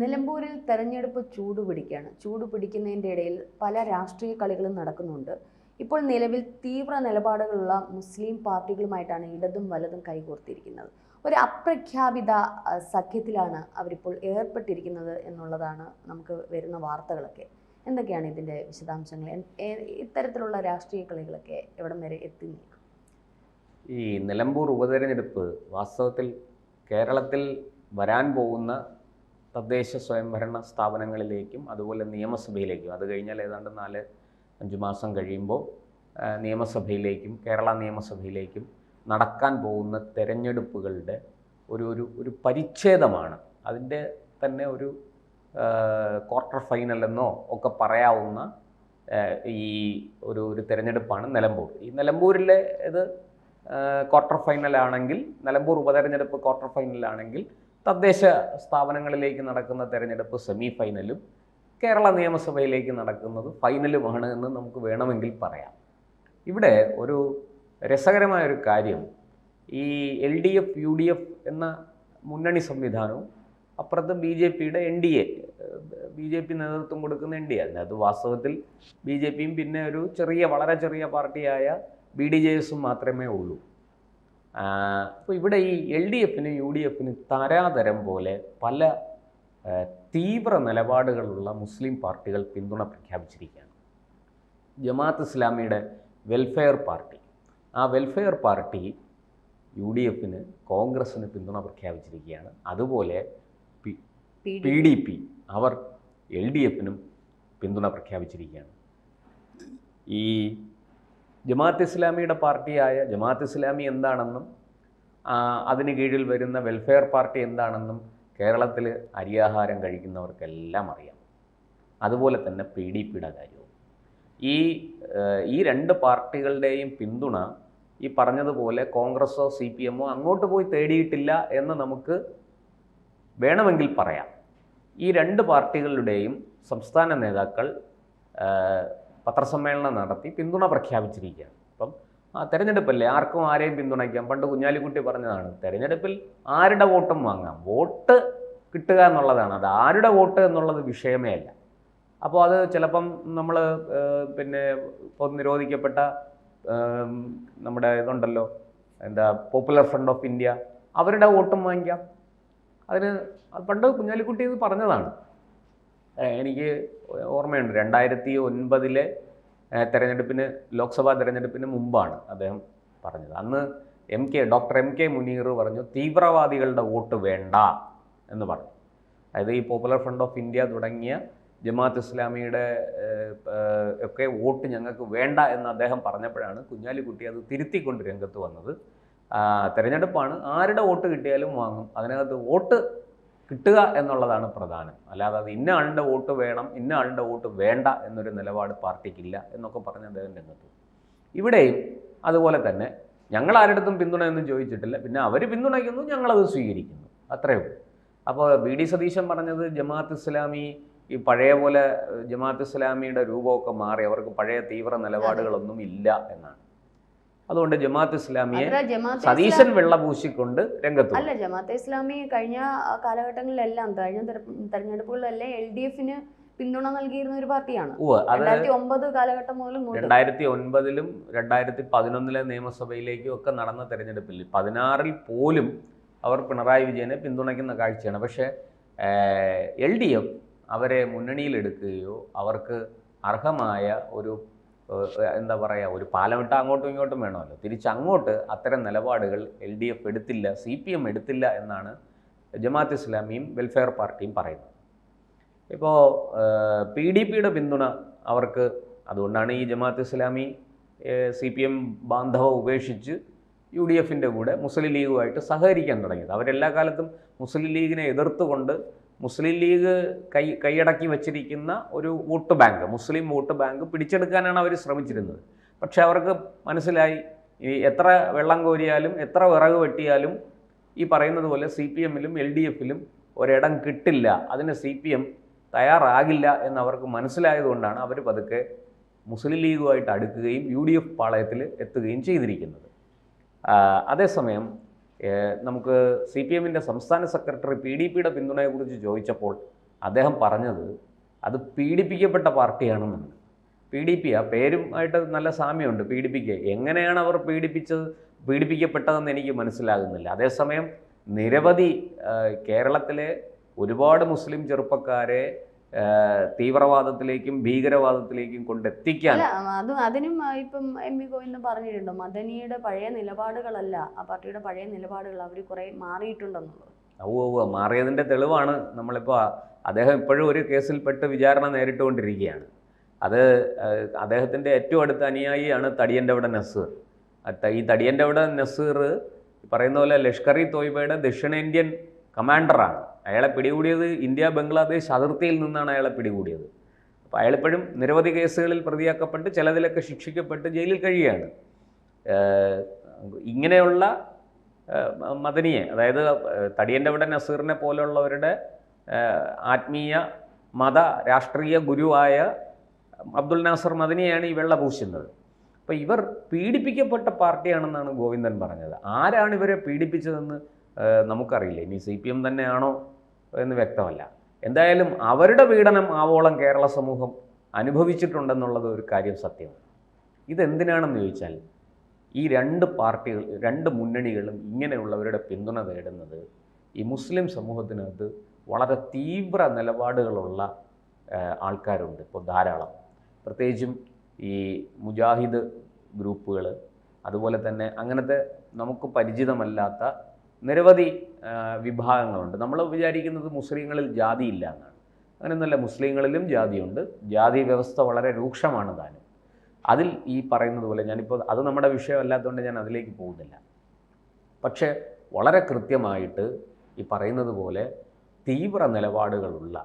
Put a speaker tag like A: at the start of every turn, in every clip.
A: നിലമ്പൂരിൽ തെരഞ്ഞെടുപ്പ് ചൂടുപിടിക്കുകയാണ് ചൂട് പിടിക്കുന്നതിന്റെ ഇടയിൽ പല രാഷ്ട്രീയ കളികളും നടക്കുന്നുണ്ട്. ഇപ്പോൾ നിലവിൽ തീവ്ര നിലപാടുകളുള്ള മുസ്ലിം പാർട്ടികളുമായിട്ടാണ് ഇടതും വലതും കൈകോർത്തിരിക്കുന്നത്. ഒരു അപ്രഖ്യാപിത സഖ്യത്തിലാണ് അവരിപ്പോൾ ഏർപ്പെട്ടിരിക്കുന്നത് എന്നുള്ളതാണ് നമുക്ക് വരുന്ന വാർത്തകളൊക്കെ. എന്തൊക്കെയാണ് ഇതിന്റെ വിശദാംശങ്ങൾ? ഇത്തരത്തിലുള്ള രാഷ്ട്രീയ കളികളൊക്കെ എവിടം വരെ എത്തി നിൽക്കും?
B: ഈ നിലമ്പൂർ ഉപതെരഞ്ഞെടുപ്പ് വാസ്തവത്തിൽ കേരളത്തിൽ വരാൻ പോകുന്ന തദ്ദേശ സ്വയംഭരണ സ്ഥാപനങ്ങളിലേക്കും അതുപോലെ നിയമസഭയിലേക്കും. അത് കഴിഞ്ഞാൽ ഏതാണ്ട് നാല് അഞ്ച് മാസം കഴിയുമ്പോൾ നിയമസഭയിലേക്കും കേരള നിയമസഭയിലേക്കും നടക്കാൻ പോകുന്ന തെരഞ്ഞെടുപ്പുകളുടെ ഒരു ഒരു ഒരു പരിച്ഛേദമാണ്. അതിന്റെ തന്നെ ഒരു ക്വാർട്ടർ ഫൈനൽ എന്നോ ഒക്കെ പറയാവുന്ന ഈ ഒരു ഒരു തിരഞ്ഞെടുപ്പാണ് നിലമ്പൂർ. ഈ നിലമ്പൂരിലെ ഇത് ക്വാർട്ടർ ഫൈനലാണെങ്കിൽ നിലമ്പൂർ ഉപതെരഞ്ഞെടുപ്പ് ക്വാർട്ടർ ഫൈനലാണെങ്കിൽ തദ്ദേശ സ്ഥാപനങ്ങളിലേക്ക് നടക്കുന്ന തെരഞ്ഞെടുപ്പ് സെമി ഫൈനലും കേരള നിയമസഭയിലേക്ക് നടക്കുന്നത് ഫൈനലുമാണ് എന്ന് നമുക്ക് വേണമെങ്കിൽ പറയാം. ഇവിടെ ഒരു രസകരമായ ഒരു കാര്യം ഈ L D F U D F എന്ന മുന്നണി സംവിധാനവും അപ്പുറത്ത് ബി ജെ പിയുടെ N D A B J P നേതൃത്വം കൊടുക്കുന്ന എൻ ഡി എ. അതിനകത്ത് വാസ്തവത്തിൽ ബി ജെ പിയും പിന്നെ ഒരു ചെറിയ വളരെ ചെറിയ പാർട്ടിയായ ബി ഡി ജെ എസും മാത്രമേ ഉള്ളൂ. അപ്പോൾ ഇവിടെ ഈ എൽ ഡി എഫിനും യു ഡി എഫിനും തരാതരം പോലെ പല തീവ്ര നിലപാടുകളുള്ള മുസ്ലിം പാർട്ടികൾ പിന്തുണ പ്രഖ്യാപിച്ചിരിക്കുകയാണ്. ജമാഅത്ത് ഇസ്ലാമിയുടെ വെൽഫെയർ പാർട്ടി. ആ വെൽഫെയർ പാർട്ടി യു ഡി എഫിന് കോൺഗ്രസ്സിന് പിന്തുണ പ്രഖ്യാപിച്ചിരിക്കുകയാണ്. അതുപോലെ പി ഡി പി അവർ എൽ ഡി എഫിനും പിന്തുണ പ്രഖ്യാപിച്ചിരിക്കുകയാണ്. ഈ ജമാഅത്ത് ഇസ്ലാമിയുടെ പാർട്ടിയായ ജമാഅത്ത് ഇസ്ലാമി എന്താണെന്നും അതിന് കീഴിൽ വരുന്ന വെൽഫെയർ പാർട്ടി എന്താണെന്നും കേരളത്തിൽ അരിയാഹാരം കഴിക്കുന്നവർക്കെല്ലാം അറിയാം. അതുപോലെ തന്നെ പി ഡി പിയുടെ കാര്യവും. ഈ ഈ രണ്ട് പാർട്ടികളുടെയും പിന്തുണ ഈ പറഞ്ഞതുപോലെ കോൺഗ്രസ്സോ സി പി എമ്മോ അങ്ങോട്ട് പോയി തേടിയിട്ടില്ല എന്ന് നമുക്ക് വേണമെങ്കിൽ പറയാം. ഈ രണ്ട് പാർട്ടികളുടെയും സംസ്ഥാന നേതാക്കൾ പത്രസമ്മേളനം നടത്തി പിന്തുണ പ്രഖ്യാപിച്ചിരിക്കുകയാണ്. അപ്പം ആ തെരഞ്ഞെടുപ്പല്ലേ? ആർക്കും ആരെയും പിന്തുണയ്ക്കാം. പണ്ട് കുഞ്ഞാലിക്കുട്ടി പറഞ്ഞതാണ് തെരഞ്ഞെടുപ്പിൽ ആരുടെ വോട്ടും വാങ്ങാം. വോട്ട് കിട്ടുക എന്നുള്ളതാണ്. അത് ആരുടെ വോട്ട് എന്നുള്ളത് വിഷയമേ അല്ല. അപ്പോൾ അത് ചിലപ്പം നമ്മൾ പിന്നെ ഇപ്പോൾ നിരോധിക്കപ്പെട്ട നമ്മുടെ ഇതുണ്ടല്ലോ എന്താ പോപ്പുലർ ഫ്രണ്ട് ഓഫ് ഇന്ത്യ അവരുടെ വോട്ടും വാങ്ങിക്കാം. അതിന് പണ്ട് കുഞ്ഞാലിക്കുട്ടി ഇത് പറഞ്ഞതാണ്. എനിക്ക് ഓർമ്മയുണ്ട് രണ്ടായിരത്തി ഒൻപതിലെ തെരഞ്ഞെടുപ്പിന് ലോക്സഭാ തെരഞ്ഞെടുപ്പിന് മുമ്പാണ് അദ്ദേഹം പറഞ്ഞത്. അന്ന് M K doctor M K Muneer പറഞ്ഞു തീവ്രവാദികളുടെ വോട്ട് വേണ്ട എന്ന് പറഞ്ഞു. അതായത് ഈ പോപ്പുലർ ഫ്രണ്ട് ഓഫ് ഇന്ത്യ തുടങ്ങിയ ജമാഅത്ത് ഇസ്ലാമിയുടെ ഒക്കെ വോട്ട് ഞങ്ങൾക്ക് വേണ്ട എന്ന് അദ്ദേഹം പറഞ്ഞപ്പോഴാണ് കുഞ്ഞാലിക്കുട്ടി അത് തിരുത്തിക്കൊണ്ട് രംഗത്ത് വന്നത്. തെരഞ്ഞെടുപ്പാണ്. ആരുടെ വോട്ട് കിട്ടിയാലും വാങ്ങും. അതിനകത്ത് വോട്ട് കിട്ടുക എന്നുള്ളതാണ് പ്രധാനം. അല്ലാതെ അത് ഇന്ന ആളുടെ വോട്ട് വേണം ഇന്ന ആളുടെ വോട്ട് വേണ്ട എന്നൊരു നിലപാട് പാർട്ടിക്കില്ല എന്നൊക്കെ പറഞ്ഞ് അദ്ദേഹം രംഗത്ത്. ഇവിടെയും അതുപോലെ തന്നെ ഞങ്ങൾ ആരുടെടുത്തും പിന്തുണയൊന്നും ചോദിച്ചിട്ടില്ല. പിന്നെ അവർ പിന്തുണയ്ക്കുന്നു ഞങ്ങളത് സ്വീകരിക്കുന്നു. അത്രയേ ഉള്ളൂ. അപ്പോൾ ബി ഡി സതീശൻ പറഞ്ഞത് ജമാഅത്ത് ഇസ്ലാമി ഈ പഴയ പോലെ ജമാഅത്ത് ഇസ്ലാമിയുടെ രൂപമൊക്കെ മാറി അവർക്ക് പഴയ തീവ്ര നിലപാടുകളൊന്നും ഇല്ല എന്നാണ്. അതുകൊണ്ട് ജമാഅത്ത് ഇസ്ലാമിയെ സതീശൻ വെള്ള വെള്ളപൂശിക്കൊണ്ട് രംഗത്ത്.
A: അല്ല ജമാഅത്തെ ഇസ്ലാമി കഴിഞ്ഞ കാലഘട്ടങ്ങളിലെല്ലാം കഴിഞ്ഞ തെര- തെരഞ്ഞെടുപ്പുകളിലെല്ലാം എൽ ഡി എഫിന് പിന്തുണ നൽകിയിരുന്ന ഒരു പാർട്ടിയാണ്. രണ്ടായിരത്തി ഒമ്പത് കാലഘട്ടം മുതൽ
B: രണ്ടായിരത്തി ഒൻപതിലും രണ്ടായിരത്തി പതിനൊന്നിലെ നിയമസഭയിലേക്കും ഒക്കെ നടന്ന തെരഞ്ഞെടുപ്പിൽ പതിനാറിൽ പോലും അവർ പിണറായി വിജയനെ പിന്തുണയ്ക്കുന്ന കാഴ്ചയാണ്. പക്ഷേ എൽ ഡി എഫ് അവരെ മുന്നണിയിലെടുക്കുകയോ അവർക്ക് അർഹമായ ഒരു എന്താ പറയുക ഒരു പാലമിട്ട് അങ്ങോട്ടും ഇങ്ങോട്ടും വേണമല്ലോ. തിരിച്ചങ്ങോട്ട് അത്തരം നിലപാടുകൾ എൽ ഡി എഫ് എടുത്തില്ല സി പി എം എടുത്തില്ല എന്നാണ് ജമാഅത്ത് ഇസ്ലാമിയും വെൽഫെയർ പാർട്ടിയും പറയുന്നത്. ഇപ്പോൾ പി ഡി പിയുടെ പിന്തുണ അവർക്ക് അതുകൊണ്ടാണ് ഈ Jamaat Islami C P M ബാന്ധവം ഉപേക്ഷിച്ച് യു ഡി എഫിന്റെ കൂടെ മുസ്ലിം ലീഗുമായിട്ട് സഹകരിക്കാൻ തുടങ്ങിയത്. അവരെല്ലാ കാലത്തും മുസ്ലിം ലീഗിനെ എതിർത്തുകൊണ്ട് മുസ്ലിം ലീഗ് കൈ കൈയടക്കി വച്ചിരിക്കുന്ന ഒരു vote bank Muslim vote bank പിടിച്ചെടുക്കാനാണ് അവർ ശ്രമിച്ചിരുന്നത്. പക്ഷേ അവർക്ക് മനസ്സിലായി ഈ എത്ര വെള്ളം കോരിയാലും എത്ര വിറക് വെട്ടിയാലും ഈ പറയുന്നത് പോലെ സി പി എമ്മിലും എൽ ഡി എഫിലും ഒരിടം കിട്ടില്ല. അതിന് സി പി എം തയ്യാറാകില്ല എന്ന് അവർക്ക് മനസ്സിലായതുകൊണ്ടാണ് അവർ പതുക്കെ മുസ്ലിം ലീഗുമായിട്ട് അടുക്കുകയും യു ഡി എഫ് പാളയത്തിൽ എത്തുകയും ചെയ്തിരിക്കുന്നത്. അതേസമയം നമുക്ക് സി പി എമ്മിന്റെ സംസ്ഥാന സെക്രട്ടറി പി ഡി പിയുടെ പിന്തുണയെക്കുറിച്ച് ചോദിച്ചപ്പോൾ അദ്ദേഹം പറഞ്ഞത് അത് പീഡിപ്പിക്കപ്പെട്ട പാർട്ടിയാണെന്നാണ്. പി ഡി പി ആ പേരുമായിട്ട് നല്ല സാമ്യമുണ്ട് പീഡിപ്പിക്കുക എങ്ങനെയാണ് അവർ പീഡിപ്പിച്ചത്? പീഡിപ്പിക്കപ്പെട്ടതെന്ന് എനിക്ക് മനസ്സിലാകുന്നില്ല. അതേസമയം നിരവധി കേരളത്തിലെ ഒരുപാട് മുസ്ലിം ചെറുപ്പക്കാരെ തീവ്രവാദത്തിലേക്കും ഭീകരവാദത്തിലേക്കും കൊണ്ടെത്തിക്കാൻ
A: അതും അത് അതിനും ഇപ്പം എം വി ഗോവിന്ദൻ പറഞ്ഞിട്ടുണ്ട് മദനിയുടെ പഴയ നിലപാടുകളല്ല ആ പാർട്ടിയുടെ പഴയ നിലപാടുകൾ അവർ കുറെ മാറിയിട്ടുണ്ടെന്നുള്ളത്.
B: ഔ ഔ മാറിയതിന്റെ തെളിവാണ് നമ്മളിപ്പോൾ അദ്ദേഹം ഇപ്പോഴും ഒരു കേസിൽപ്പെട്ട് വിചാരണ നേരിട്ടുകൊണ്ടിരിക്കുകയാണ്. അത് അദ്ദേഹത്തിന്റെ ഏറ്റവും അടുത്ത അനുയായിയാണ് തടിയന്റെ അവിടെ നസീർ. ഈ തടിയന്റെ അവിടെ നസീർ പറയുന്ന പോലെ ലഷ്കർ ഇ തോയ്ബയുടെ ദക്ഷിണേന്ത്യൻ കമാൻഡറാണ്. അയാളെ പിടികൂടിയത് ഇന്ത്യ ബംഗ്ലാദേശ് അതിർത്തിയിൽ നിന്നാണ് അയാളെ പിടികൂടിയത്. അപ്പോൾ അയാളിപ്പോഴും നിരവധി കേസുകളിൽ പ്രതിയാക്കപ്പെട്ട് ചിലതിലൊക്കെ ശിക്ഷിക്കപ്പെട്ട് ജയിലിൽ കഴിയുകയാണ്. ഇങ്ങനെയുള്ള മദനിയെ അതായത് തടിയന്റെ അവിടെ നസീറിനെ പോലുള്ളവരുടെ ആത്മീയ മത രാഷ്ട്രീയ ഗുരുവായ അബ്ദുൽ നാസർ മദനിയാണ് ഈ വെള്ള പൂശുന്നത്. അപ്പോൾ ഇവർ പീഡിപ്പിക്കപ്പെട്ട പാർട്ടിയാണെന്നാണ് ഗോവിന്ദൻ പറഞ്ഞത്. ആരാണ് ഇവരെ പീഡിപ്പിച്ചതെന്ന് നമുക്കറിയില്ല. ഇനി സി പി എം തന്നെയാണോ എന്ന് വ്യക്തമല്ല. എന്തായാലും അവരുടെ പീഡനം ആവോളം കേരള സമൂഹം അനുഭവിച്ചിട്ടുണ്ടെന്നുള്ളത് ഒരു കാര്യം സത്യമാണ്. ഇതെന്തിനാണെന്ന് ചോദിച്ചാൽ ഈ രണ്ട് പാർട്ടികൾ രണ്ട് മുന്നണികളും ഇങ്ങനെയുള്ളവരുടെ പിന്തുണ നേടുന്നത് ഈ മുസ്ലിം സമൂഹത്തിനകത്ത് വളരെ തീവ്ര നിലപാടുകളുള്ള ആൾക്കാരുണ്ട്. ഇപ്പോൾ ധാരാളം. പ്രത്യേകിച്ചും ഈ മുജാഹിദ് ഗ്രൂപ്പുകൾ അതുപോലെ തന്നെ അങ്ങനത്തെ നമുക്ക് പരിചിതമല്ലാത്ത നിരവധി വിഭാഗങ്ങളുണ്ട്. നമ്മൾ വിചാരിക്കുന്നത് മുസ്ലിങ്ങളിൽ ജാതിയില്ല എന്നാണ്. അങ്ങനെയൊന്നുമല്ല മുസ്ലിങ്ങളിലും ജാതിയുണ്ട്. ജാതി വ്യവസ്ഥ വളരെ രൂക്ഷമാണ് താനും. അതിൽ ഈ പറയുന്നത് പോലെ ഞാനിപ്പോൾ അത് നമ്മുടെ വിഷയമല്ലാത്തതുകൊണ്ട് ഞാൻ അതിലേക്ക് പോകുന്നില്ല. പക്ഷേ വളരെ കൃത്യമായിട്ട് ഈ പറയുന്നത് പോലെ തീവ്ര നിലപാടുകളുള്ള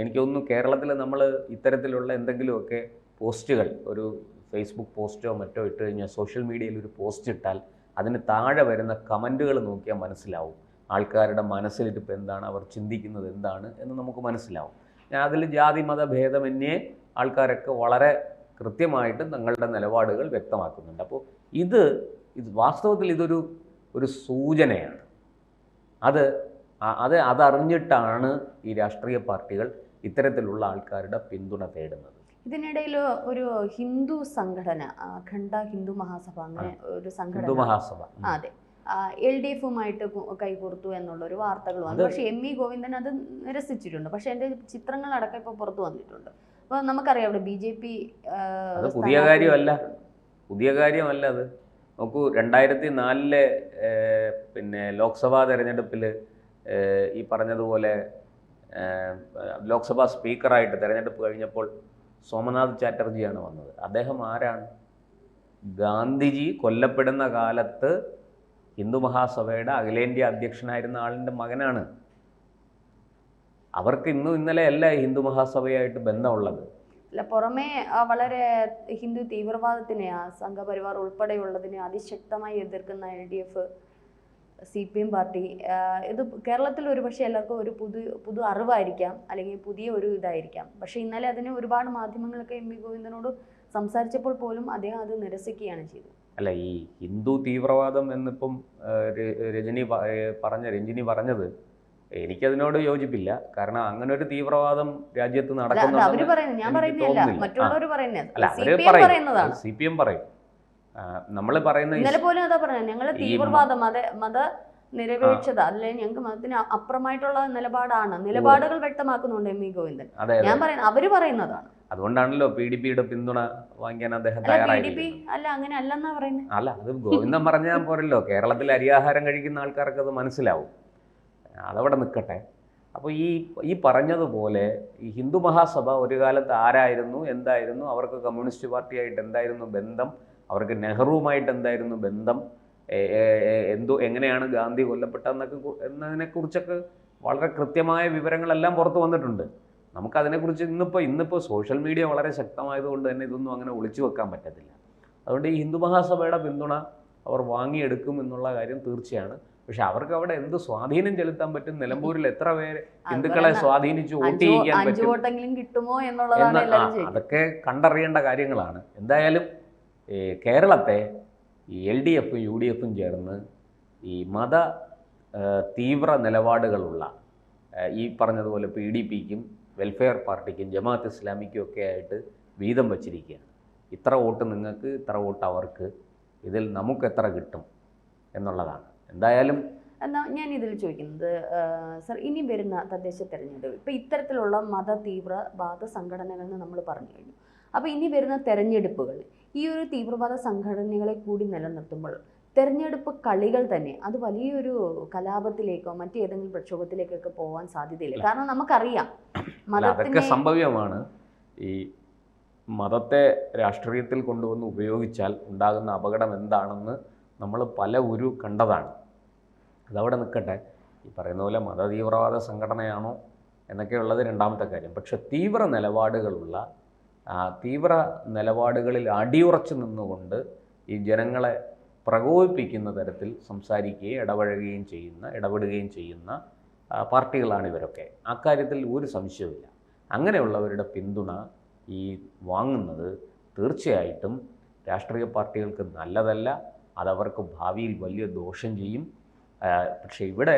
B: എനിക്കൊന്നു കേരളത്തിൽ നമ്മൾ ഇത്തരത്തിലുള്ള എന്തെങ്കിലുമൊക്കെ പോസ്റ്റുകൾ ഒരു ഫേസ്ബുക്ക് പോസ്റ്റോ മറ്റോ ഇട്ട് കഴിഞ്ഞാൽ സോഷ്യൽ മീഡിയയിൽ ഒരു പോസ്റ്റ് ഇട്ടാൽ അതിന് താഴെ വരുന്ന കമന്റുകൾ നോക്കിയാൽ മനസ്സിലാവും. ആൾക്കാരുടെ മനസ്സിലിട്ടിപ്പോൾ എന്താണ് അവർ ചിന്തിക്കുന്നത് എന്താണ് എന്ന് നമുക്ക് മനസ്സിലാവും. ഞാൻ അതിൽ ജാതി മത ഭേദമന്യേ ആൾക്കാരൊക്കെ വളരെ കൃത്യമായിട്ട് തങ്ങളുടെ നിലപാടുകൾ വ്യക്തമാക്കുന്നുണ്ട്. അപ്പോൾ ഇത് ഇത് വാസ്തവത്തിൽ ഇതൊരു ഒരു സൂചനയാണ്. അത് അത് അതറിഞ്ഞിട്ടാണ് ഈ രാഷ്ട്രീയ പാർട്ടികൾ ഇത്തരത്തിലുള്ള ആൾക്കാരുടെ പിന്തുണ തേടുന്നത്.
A: ഇതിനിടയിൽ ഒരു ഹിന്ദു സംഘടന അഖണ്ഡ ഹിന്ദു മഹാസഭ അങ്ങനെ ഒരു സംഘടന
B: മഹാസഭ.
A: അതെ. എൽ ഡി എഫുമായിട്ട് കൈകോർത്തു എന്നുള്ള ഒരു വാർത്തകൾ വന്നു പക്ഷെ എം ഇ ഗോവിന്ദൻ അത് നിരസിച്ചിട്ടുണ്ട്. പക്ഷെ എന്റെ ചിത്രങ്ങളടക്കം ഇപ്പോൾ പുറത്തു വന്നിട്ടുണ്ട്. അപ്പോൾ നമുക്കറിയാം ബി ജെ പി
B: പുതിയ കാര്യമല്ല. പുതിയ കാര്യമല്ല അത്. നോക്കൂ രണ്ടായിരത്തി നാലിലെ പിന്നെ ലോക്സഭാ തെരഞ്ഞെടുപ്പിൽ ഈ പറഞ്ഞതുപോലെ ലോക്സഭാ സ്പീക്കറായിട്ട് തെരഞ്ഞെടുപ്പ് കഴിഞ്ഞപ്പോൾ സോമനാഥ് ചാറ്റർജിയാണ് വന്നത്. അദ്ദേഹം ആരാണ്? ഗാന്ധിജി കൊല്ലപ്പെടുന്ന കാലത്ത് ഹിന്ദു മഹാസഭയുടെ അഖിലേന്ത്യാ അധ്യക്ഷനായിരുന്ന ആളിന്റെ മകനാണ്. അവർക്ക് ഇന്നും ഇന്നലെ അല്ല ഹിന്ദു മഹാസഭയായിട്ട് ബന്ധമുള്ളത്.
A: അല്ല പുറമേ വളരെ ഹിന്ദു തീവ്രവാദത്തിനെ ആ സംഘപരിവാർ ഉൾപ്പെടെയുള്ളതിനെ അതിശക്തമായി എതിർക്കുന്ന L D F C P M party ഇത് കേരളത്തിൽ ഒരു പക്ഷേ എല്ലാവർക്കും ഒരു പുതു പുതു അറിവായിരിക്കാം അല്ലെങ്കിൽ പുതിയ ഒരു ഇതായിരിക്കാം. പക്ഷേ ഇന്നലെ അതിന് ഒരുപാട് മാധ്യമങ്ങളൊക്കെ എം വി ഗോവിന്ദനോട് സംസാരിച്ചപ്പോൾ പോലും അദ്ദേഹം അത് നിരസിക്കുകയാണ് ചെയ്തത്.
B: അല്ല ഈ ഹിന്ദു തീവ്രവാദം എന്നിപ്പം രജനി പറഞ്ഞ രഞ്ജിനി പറഞ്ഞത് എനിക്കതിനോട് യോജിപ്പില്ല. കാരണം അങ്ങനെ ഒരു തീവ്രവാദം രാജ്യത്ത്
A: അല്ല
B: അവർ
A: പറയുന്നത് സി പി എം
B: പറയും. നമ്മൾ പറയുന്ന
A: ഇന്നലെ പോലും അതാ പറഞ്ഞത് ഞങ്ങൾ തീവ്രവാദം മത മത നിരപേക്ഷത അല്ലെങ്കിൽ ഞങ്ങൾക്ക് മതത്തിന് അപ്പുറമായിട്ടുള്ള നിലപാടാണ്. നിലപാടുകൾ വ്യക്തമാക്കുന്നുണ്ട് എം ഇ ഗോവിന്ദൻ. ഞാൻ പറയുന്നത് അവർ പറയുന്നതാണ്.
B: അതുകൊണ്ടാണല്ലോ പി ഡി പിയുടെ പിന്തുണ വാങ്ങിക്കാൻ അദ്ദേഹം
A: അല്ല അല്ല അങ്ങനെ അല്ലെന്നാ പറയുന്നത്
B: അല്ല അത് ഗോവിന്ദൻ പറഞ്ഞാൽ പോരല്ലോ. കേരളത്തിൽ അരിയാഹാരം കഴിക്കുന്ന ആൾക്കാർക്ക് അത് മനസ്സിലാവും. അതവിടെ നിൽക്കട്ടെ അപ്പോൾ ഈ ഈ പറഞ്ഞതുപോലെ ഈ ഹിന്ദു മഹാസഭ ഒരു കാലത്ത് ആരായിരുന്നു എന്തായിരുന്നു? അവർക്ക് കമ്മ്യൂണിസ്റ്റ് പാർട്ടിയായിട്ട് എന്തായിരുന്നു ബന്ധം? അവർക്ക് നെഹ്റുവുമായിട്ട് എന്തായിരുന്നു ബന്ധം? എന്തോ എങ്ങനെയാണ് ഗാന്ധി കൊല്ലപ്പെട്ടതെന്നൊക്കെ എന്നതിനെക്കുറിച്ചൊക്കെ വളരെ കൃത്യമായ വിവരങ്ങളെല്ലാം പുറത്തു വന്നിട്ടുണ്ട്. നമുക്കതിനെക്കുറിച്ച് ഇന്നിപ്പോൾ ഇന്നിപ്പോൾ സോഷ്യൽ മീഡിയ വളരെ ശക്തമായതുകൊണ്ട് തന്നെ ഇതൊന്നും അങ്ങനെ ഒളിച്ചു വെക്കാൻ പറ്റത്തില്ല. അതുകൊണ്ട് ഈ ഹിന്ദു മഹാസഭയുടെ പിന്തുണ അവർ വാങ്ങിയെടുക്കും എന്നുള്ള കാര്യം തീർച്ചയാണ്. പക്ഷെ അവർക്ക് അവിടെ എന്ത് സ്വാധീനം ചെലുത്താൻ പറ്റും? നിലമ്പൂരിൽ എത്ര പേര് ഹിന്ദുക്കളെ സ്വാധീനിച്ച് വോട്ട് ചെയ്യിക്കാൻ പറ്റും? അതൊക്കെ കണ്ടറിയേണ്ട കാര്യങ്ങളാണ്. എന്തായാലും കേരളത്തെ ഈ എൽ ഡി എഫും യു ഡി എഫും ചേർന്ന് ഈ മത തീവ്ര നിലപാടുകളുള്ള ഈ പറഞ്ഞതുപോലെ പി ഡി പിക്കും വെൽഫെയർ പാർട്ടിക്കും ജമാഅത്ത് ഇസ്ലാമിക്കും ഒക്കെ ആയിട്ട് വീതം വച്ചിരിക്കുകയാണ്. ഇത്ര വോട്ട് നിങ്ങൾക്ക് ഇത്ര വോട്ട് അവർക്ക് ഇതിൽ നമുക്ക് എത്ര കിട്ടും എന്നുള്ളതാണ്. എന്തായാലും
A: എന്നാൽ ഞാൻ ഇതിൽ ചോദിക്കുന്നത് സർ ഇനി വരുന്ന തദ്ദേശ തെരഞ്ഞെടുപ്പ് ഇപ്പം ഇത്തരത്തിലുള്ള മത തീവ്രവാദ സംഘടനകളെന്ന് നമ്മൾ പറഞ്ഞു കഴിഞ്ഞു. അപ്പോൾ ഇനി വരുന്ന തെരഞ്ഞെടുപ്പുകൾ ഈ ഒരു തീവ്രവാദ സംഘടനകളെ കൂടി നിലനിർത്തുമ്പോൾ തെരഞ്ഞെടുപ്പ് കളികൾ തന്നെ അത് വലിയൊരു കലാപത്തിലേക്കോ മറ്റേതെങ്കിലും പ്രക്ഷോഭത്തിലേക്കൊക്കെ പോകാൻ സാധ്യതയില്ല. കാരണം നമുക്കറിയാം
B: അതൊക്കെ സംഭവ്യമാണ് ഈ മതത്തെ രാഷ്ട്രീയത്തിൽ കൊണ്ടുവന്ന് ഉപയോഗിച്ചാൽ ഉണ്ടാകുന്ന അപകടം എന്താണെന്ന് നമ്മൾ പല ഒരു കണ്ടതാണ്. അതവിടെ നിൽക്കട്ടെ. ഈ പറയുന്ന പോലെ മതതീവ്രവാദ സംഘടനയാണോ എന്നൊക്കെയുള്ളത് രണ്ടാമത്തെ കാര്യം. പക്ഷെ തീവ്ര നിലപാടുകളുള്ള തീവ്ര നിലപാടുകളിൽ അടിയുറച്ചു നിന്നുകൊണ്ട് ഈ ജനങ്ങളെ പ്രകോപിപ്പിക്കുന്ന തരത്തിൽ സംസാരിക്കുകയും ഇടപഴകുകയും ചെയ്യുന്ന ഇടപെടുകയും ചെയ്യുന്ന പാർട്ടികളാണ് ഇവരൊക്കെ. അക്കാര്യത്തിൽ ഒരു സംശയവുമില്ല. അങ്ങനെയുള്ളവരുടെ പിന്തുണ ഈ വാങ്ങുന്നത് തീർച്ചയായിട്ടും രാഷ്ട്രീയ പാർട്ടികൾക്ക് നല്ലതല്ല അതവർക്ക് ഭാവിയിൽ വലിയ ദോഷം ചെയ്യും. പക്ഷേ ഇവിടെ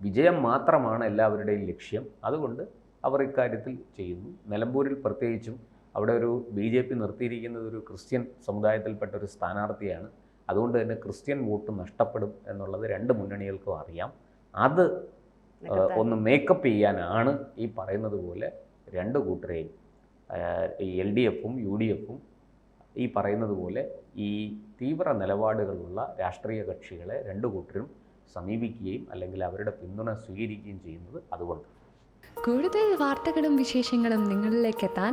B: വിജയം മാത്രമാണ് എല്ലാവരുടെയും ലക്ഷ്യം. അതുകൊണ്ട് അവർ ഇക്കാര്യത്തിൽ ചെയ്യുന്നു. നിലമ്പൂരിൽ പ്രത്യേകിച്ചും അവിടെ ഒരു ബി ജെ പി നിർത്തിയിരിക്കുന്നത് ഒരു ക്രിസ്ത്യൻ സമുദായത്തിൽപ്പെട്ട ഒരു സ്ഥാനാർത്ഥിയാണ്. അതുകൊണ്ട് തന്നെ ക്രിസ്ത്യൻ വോട്ട് നഷ്ടപ്പെടും എന്നുള്ളത് രണ്ട് മുന്നണികൾക്കും അറിയാം. അത് ഒന്ന് മേക്കപ്പ് ചെയ്യാനാണ് ഈ പറയുന്നത് പോലെ രണ്ട് കൂട്ടരെയും ഈ എൽ ഡി എഫും യു ഡി എഫും ഈ പറയുന്നത് പോലെ ഈ തീവ്ര നിലപാടുകളുള്ള രാഷ്ട്രീയ കക്ഷികളെ രണ്ട് കൂട്ടരും സമീപിക്കുകയും അല്ലെങ്കിൽ അവരുടെ പിന്തുണ സ്വീകരിക്കുകയും ചെയ്യുന്നത് അതുകൊണ്ട്.
C: കൂടുതൽ വാർത്തകളും വിശേഷങ്ങളും നിങ്ങളിലേക്ക് എത്താൻ